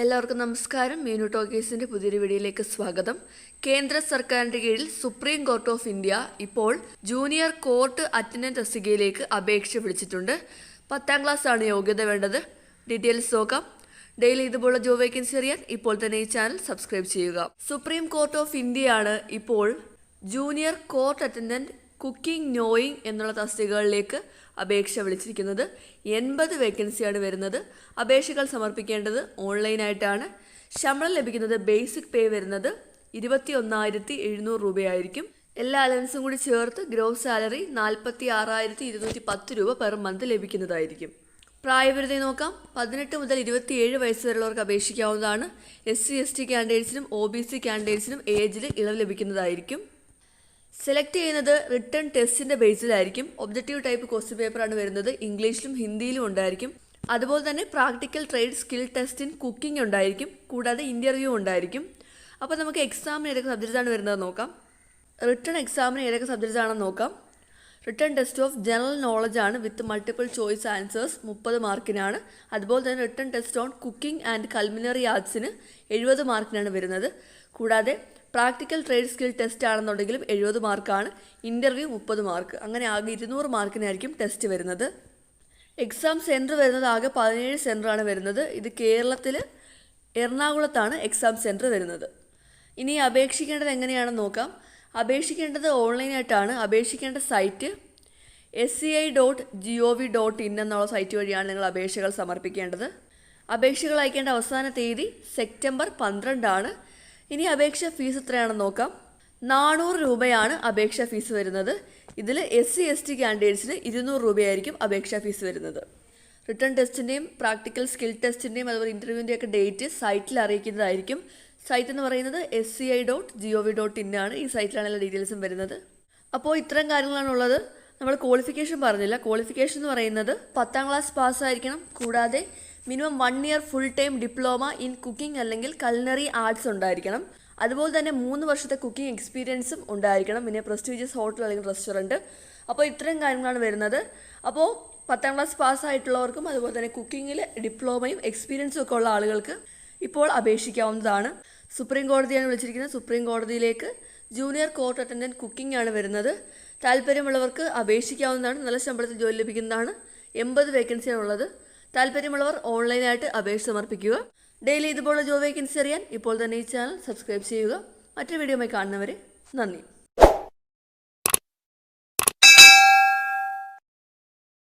എല്ലാവർക്കും നമസ്കാരം. മീനു ടോക്കേഴ്സിന്റെ പുതിയൊരു വീഡിയോയിലേക്ക് സ്വാഗതം. കേന്ദ്ര സർക്കാരിന്റെ കീഴിൽ സുപ്രീം കോർട്ട് ഓഫ് ഇന്ത്യ ഇപ്പോൾ ജൂനിയർ കോർട്ട് അറ്റൻഡന്റ് തസ്തികയിലേക്ക് അപേക്ഷ വിളിച്ചിട്ടുണ്ട്. പത്താം ക്ലാസ് ആണ് യോഗ്യത വേണ്ടത്. ഡീറ്റെയിൽസ് നോക്കാം. ഡെയിലി ഇതുപോലുള്ള ജോബ് വേക്കൻസി അറിയാൻ ഇപ്പോൾ തന്നെ ഈ ചാനൽ സബ്സ്ക്രൈബ് ചെയ്യുക. സുപ്രീം കോർട്ട് ഓഫ് ഇന്ത്യയാണ് ഇപ്പോൾ junior court attendant cooking knowing എന്നുള്ള തസ്തികകളിലേക്ക് അപേക്ഷ വിളിച്ചിരിക്കുന്നത് എൺപത് വേക്കൻസിയാണ് വരുന്നത്. അപേക്ഷകൾ സമർപ്പിക്കേണ്ടത് ഓൺലൈനായിട്ടാണ്. ശമ്പളം ലഭിക്കുന്നത് ബേസിക് പേ വരുന്നത് ഇരുപത്തി ഒന്നായിരത്തി എഴുന്നൂറ് രൂപയായിരിക്കും. എല്ലാ അലവൻസും കൂടി ചേർത്ത് ഗ്രോസ് സാലറി നാൽപ്പത്തി ആറായിരത്തി ഇരുന്നൂറ്റി പത്ത് രൂപ പെർ മന്ത് ലഭിക്കുന്നതായിരിക്കും. പ്രായപരിധി നോക്കാം. പതിനെട്ട് മുതൽ ഇരുപത്തിയേഴ് വയസ്സ് വരെയുള്ളവർക്ക് അപേക്ഷിക്കാവുന്നതാണ്. എസ് സി എസ് ടി കാൻഡിഡേറ്റ്സിനും ഒ ബി സി കാൻഡിഡേറ്റ്സിനും ഏജിൽ ഇളവ് ലഭിക്കുന്നതായിരിക്കും. സെലക്ട് ചെയ്യുന്നത് റിട്ടേൺ ടെസ്റ്റിന്റെ ബേസിലായിരിക്കും ഒബ്ജക്റ്റീവ് ടൈപ്പ് ക്വസ്റ്റ്യൻ പേപ്പറാണ് വരുന്നത്. ഇംഗ്ലീഷിലും ഹിന്ദിയിലും ഉണ്ടായിരിക്കും. അതുപോലെ തന്നെ practical trade skill test in cooking ഉണ്ടായിരിക്കും. കൂടാതെ ഇന്റർവ്യൂ ഉണ്ടായിരിക്കും. അപ്പോൾ നമുക്ക് എക്സാമിന് ഏതൊക്കെ സബ്ജക്റ്റാണ് വരുന്നത് നോക്കാം. റിട്ടേൺ എക്സാമിന് ഏതൊക്കെ സബ്ജക്റ്റാണെന്ന് നോക്കാം. Written test of general knowledge ആണ് വിത്ത് മൾട്ടിപ്പിൾ ചോയ്സ് ആൻസേഴ്സ് മുപ്പത് മാർക്കിനാണ്. അതുപോലെ തന്നെ written test on cooking and culinary ആർട്സിന് എഴുപത് മാർക്കിനാണ് വരുന്നത്. കൂടാതെ പ്രാക്ടിക്കൽ ട്രേഡ് സ്കിൽ ടെസ്റ്റ് ആണെന്നുണ്ടെങ്കിലും എഴുപത് മാർക്കാണ്. ഇന്റർവ്യൂ മുപ്പത് മാർക്ക്. അങ്ങനെ ആകെ ഇരുന്നൂറ് മാർക്കിനായിരിക്കും ടെസ്റ്റ് വരുന്നത്. എക്സാം സെന്റർ വരുന്നത് ആകെ പതിനേഴ് സെന്ററാണ് വരുന്നത്. ഇത് കേരളത്തിൽ എറണാകുളത്താണ് എക്സാം സെന്റർ വരുന്നത്. ഇനി അപേക്ഷിക്കേണ്ടത് എങ്ങനെയാണെന്ന് നോക്കാം. അപേക്ഷിക്കേണ്ടത് ഓൺലൈനായിട്ടാണ്. അപേക്ഷിക്കേണ്ട site S C I dot G O V dot in എന്നുള്ള സൈറ്റ് വഴിയാണ് നിങ്ങൾ അപേക്ഷകൾ സമർപ്പിക്കേണ്ടത്. അപേക്ഷകൾ അയക്കേണ്ട അവസാന തീയതി സെപ്റ്റംബർ പന്ത്രണ്ടാണ്. ഇനി അപേക്ഷ ഫീസ് എത്രയാണെന്ന് നോക്കാം. നാനൂറ് രൂപയാണ് അപേക്ഷാ ഫീസ് വരുന്നത്. ഇതിൽ എസ് സി എസ് ടി കാൻഡിഡേറ്റ്സിന് ഇരുന്നൂറ് രൂപയായിരിക്കും അപേക്ഷാ ഫീസ് വരുന്നത്. റിട്ടേൺ ടെസ്റ്റിന്റെയും പ്രാക്ടിക്കൽ സ്കിൽ ടെസ്റ്റിന്റെയും അതുപോലെ ഇന്റർവ്യൂവിന്റെയൊക്കെ ഡേറ്റ് സൈറ്റിൽ അറിയിക്കുന്നതായിരിക്കും. സൈറ്റ് എന്ന് പറയുന്നത് S C I dot G O V dot in ആണ്. ഈ സൈറ്റിലാണ് എല്ലാ ഡീറ്റെയിൽസും വരുന്നത്. അപ്പോൾ ഇത്തരം കാര്യങ്ങളാണ് ഉള്ളത് നമ്മൾ ക്വാളിഫിക്കേഷൻ പറഞ്ഞില്ല. ക്വാളിഫിക്കേഷൻ എന്ന് പറയുന്നത് പത്താം ക്ലാസ് പാസ്സായിരിക്കണം കൂടാതെ minimum one year full time diploma in cooking അല്ലെങ്കിൽ കൾനറി ആർട്സ് ഉണ്ടായിരിക്കണം. അതുപോലെ തന്നെ മൂന്ന് വർഷത്തെ കുക്കിംഗ് എക്സ്പീരിയൻസും ഉണ്ടായിരിക്കണം. പിന്നെ പ്രസ്റ്റീജിയസ് ഹോട്ടൽ അല്ലെങ്കിൽ റെസ്റ്റോറന്റ് അപ്പോൾ ഇത്രയും കാര്യങ്ങളാണ് വരുന്നത്. അപ്പോൾ പത്താം ക്ലാസ് പാസ്സായിട്ടുള്ളവർക്കും അതുപോലെ തന്നെ കുക്കിങ്ങിൽ ഡിപ്ലോമയും എക്സ്പീരിയൻസും ഒക്കെ ഉള്ള ആളുകൾക്ക് ഇപ്പോൾ അപേക്ഷിക്കാവുന്നതാണ്. സുപ്രീം കോടതിയാണ് വിളിച്ചിരിക്കുന്നത്. സുപ്രീം കോടതിയിലേക്ക് ജൂനിയർ കോർട്ട് അറ്റൻഡന്റ് കുക്കിംഗ് ആണ് വരുന്നത്. താല്പര്യമുള്ളവർക്ക് അപേക്ഷിക്കാവുന്നതാണ്. നല്ല ശമ്പളത്തിൽ ജോലി ലഭിക്കുന്നതാണ്. എൺപത് വേക്കൻസിയാണ് ഉള്ളത്. താല്പര്യമുള്ളവർ ഓൺലൈനായിട്ട് അപേക്ഷ സമർപ്പിക്കുക. ഡെയിലി ഇതുപോലുള്ള ജോബ് വേക്കൻസി അറിയാൻ ഇപ്പോൾ തന്നെ ഈ ചാനൽ സബ്സ്ക്രൈബ് ചെയ്യുക. മറ്റൊരു വീഡിയോയുമായി കാണുന്നവരെ നന്ദി.